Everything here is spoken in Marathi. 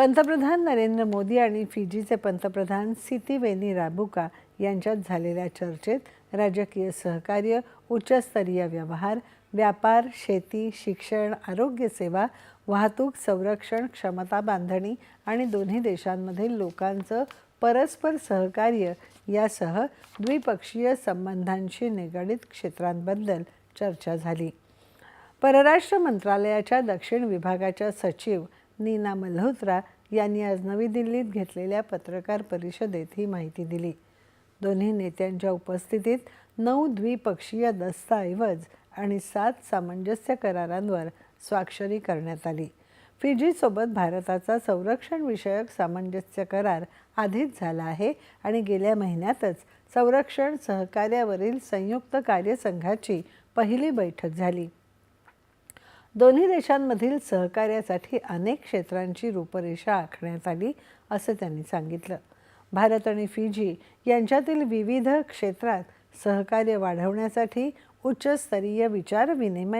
पंतप्रधान नरेंद्र मोदी आणि फिजीचे पंतप्रधान सितिवेनी राबुका यांच्यात झालेल्या चर्चेत राजकीय सहकार्य उच्चस्तरीय व्यवहार व्यापार शेती शिक्षण आरोग्यसेवा वाहतूक संरक्षण क्षमता बांधणी आणि दोन्ही देशांमधील लोकांचं परस्पर सहकार्य यासह द्विपक्षीय संबंधांशी निगडित क्षेत्रांबद्दल चर्चा झाली. परराष्ट्र मंत्रालयाच्या दक्षिण विभागाच्या सचिव नीना मल्होत्रा यांनी आज नवी दिल्लीत घेतलेल्या पत्रकार परिषदेत ही माहिती दिली. दोन्ही नेत्यांच्या उपस्थितीत नऊ द्विपक्षीय दस्तऐवज आणि सात सामंजस्य करारांवर स्वाक्षरी करण्यात आली. फिजीसोबत भारताचा संरक्षण विषयक सामंजस्य करार आधीच झाला आहे आणि गेल्या महिन्यातच संरक्षण सहकार्यावरील संयुक्त कार्यसंघाची पहिली बैठक झाली. दोन्ही देशांमधील सहकार्यासाठी अनेक क्षेत्रांची रूपरेषा आखण्यात आली असं त्यांनी सांगितलं. भारत आणि फिजी यांच्यातील विविध क्षेत्रात सहकार्य वाढवण्यासाठी उच्चस्तरीय विचारविनिमय